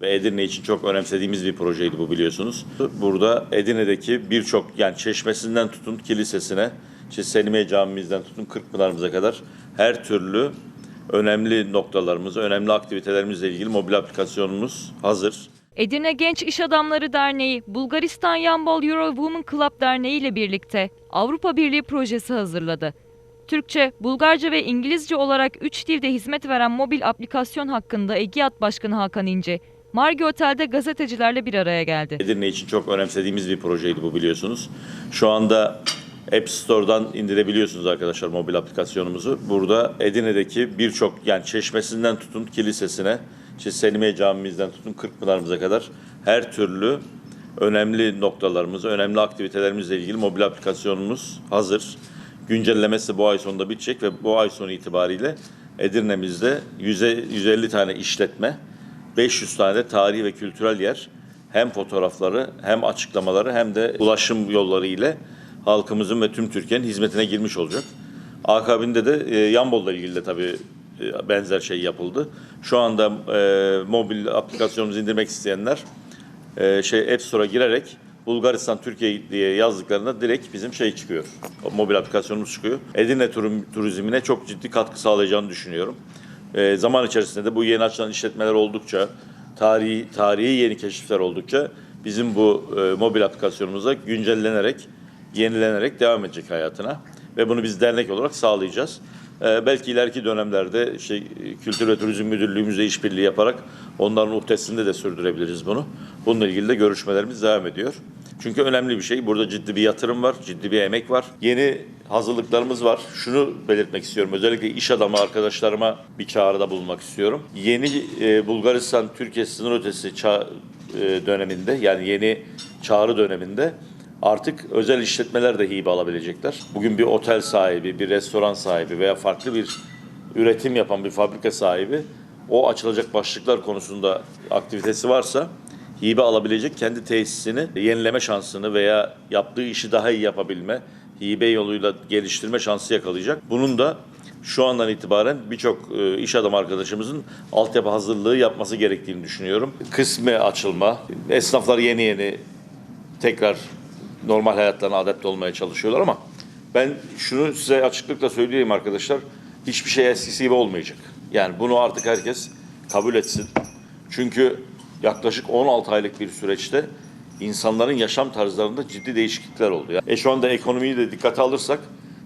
Ve Edirne için çok önemsediğimiz bir projeydi bu biliyorsunuz. Burada Edirne'deki birçok yani çeşmesinden tutun kilisesine, işte Selimiye Camimizden tutun Kırkpınar'ımıza kadar her türlü önemli noktalarımız, önemli aktivitelerimizle ilgili mobil aplikasyonumuz hazır. Edirne Genç İş Adamları Derneği, Bulgaristan Yambol Euro Women Club Derneği ile birlikte Avrupa Birliği projesi hazırladı. Türkçe, Bulgarca ve İngilizce olarak 3 dilde hizmet veren mobil aplikasyon hakkında EGİAD Başkanı Hakan İnce, Margi Otel'de gazetecilerle bir araya geldi. Edirne için çok önemsediğimiz bir projeydi bu biliyorsunuz. Şu anda App Store'dan indirebiliyorsunuz arkadaşlar mobil aplikasyonumuzu. Burada Edirne'deki birçok yani çeşmesinden tutun kilisesine, işte Selimiye Camimizden tutun Kırkpınar'ımıza kadar her türlü önemli noktalarımız, önemli aktivitelerimizle ilgili mobil aplikasyonumuz hazır. Güncellemesi bu ay sonunda bitecek ve bu ay sonu itibariyle Edirne'mizde 100'e 150 tane işletme, 500 tane tarihi ve kültürel yer hem fotoğrafları hem açıklamaları hem de ulaşım yolları ile halkımızın ve tüm Türkiye'nin hizmetine girmiş olacak. Akabinde de e, Yambol'la ilgili de tabii e, benzer şey yapıldı. Şu anda e, mobil aplikasyonumuzu indirmek isteyenler e, şey App Store'a girerek Bulgaristan Türkiye diye yazdıklarında direkt bizim şey çıkıyor. O mobil aplikasyonumuz çıkıyor. Edirne turum- turizmine çok ciddi katkı sağlayacağını düşünüyorum. E, zaman içerisinde de bu yeni açılan işletmeler oldukça, tarihi tarihi yeni keşifler oldukça bizim bu e, mobil aplikasyonumuza güncellenerek, yenilenerek devam edecek hayatına ve bunu biz dernek olarak sağlayacağız. Ee, belki ileriki dönemlerde şey, Kültür ve Turizm Müdürlüğümüzle işbirliği yaparak onların uhdesinde de sürdürebiliriz bunu. Bununla ilgili de görüşmelerimiz devam ediyor. Çünkü önemli bir şey. Burada ciddi bir yatırım var, ciddi bir emek var. Yeni hazırlıklarımız var. Şunu belirtmek istiyorum. Özellikle iş adamı arkadaşlarıma bir çağrıda bulunmak istiyorum. Yeni e, Bulgaristan-Türkiye sınır ötesi ça- e, döneminde yani yeni çağrı döneminde Artık özel işletmeler de hibe alabilecekler. Bugün bir otel sahibi, bir restoran sahibi veya farklı bir üretim yapan bir fabrika sahibi o açılacak başlıklar konusunda aktivitesi varsa hibe alabilecek kendi tesisini yenileme şansını veya yaptığı işi daha iyi yapabilme, hibe yoluyla geliştirme şansı yakalayacak. Bunun da şu andan itibaren birçok e, iş adamı arkadaşımızın altyapı hazırlığı yapması gerektiğini düşünüyorum. Kısmi açılma, esnaflar yeni yeni tekrar normal hayatlarına adapte olmaya çalışıyorlar ama ben şunu size açıklıkla söyleyeyim arkadaşlar. Hiçbir şey eskisi gibi olmayacak. Yani bunu artık herkes kabul etsin. Çünkü yaklaşık 16 aylık bir süreçte insanların yaşam tarzlarında ciddi değişiklikler oldu. Yani, e şu anda ekonomiyi de dikkate alırsak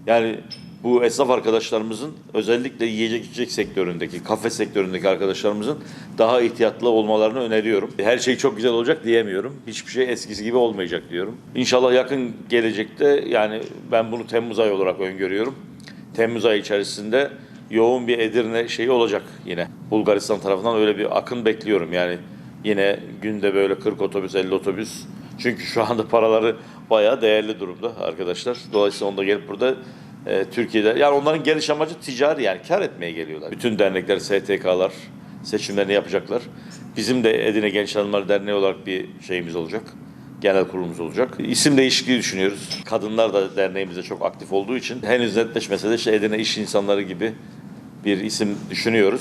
yani bu esnaf arkadaşlarımızın özellikle yiyecek içecek sektöründeki, kafe sektöründeki arkadaşlarımızın daha ihtiyatlı olmalarını öneriyorum. Her şey çok güzel olacak diyemiyorum. Hiçbir şey eskisi gibi olmayacak diyorum. İnşallah yakın gelecekte yani ben bunu Temmuz ayı olarak öngörüyorum. Temmuz ayı içerisinde yoğun bir Edirne şeyi olacak yine. Bulgaristan tarafından öyle bir akın bekliyorum yani. Yine günde böyle 40 otobüs, 50 otobüs. Çünkü şu anda paraları bayağı değerli durumda arkadaşlar. Dolayısıyla onda gelip burada e, Türkiye'de yani onların geliş amacı ticari yani kar etmeye geliyorlar. Bütün dernekler, STK'lar seçimlerini yapacaklar. Bizim de Edirne Genç Adamlar Derneği olarak bir şeyimiz olacak. Genel kurulumuz olacak. İsim değişikliği düşünüyoruz. Kadınlar da derneğimizde çok aktif olduğu için henüz netleşmese de işte Edirne iş insanları gibi bir isim düşünüyoruz.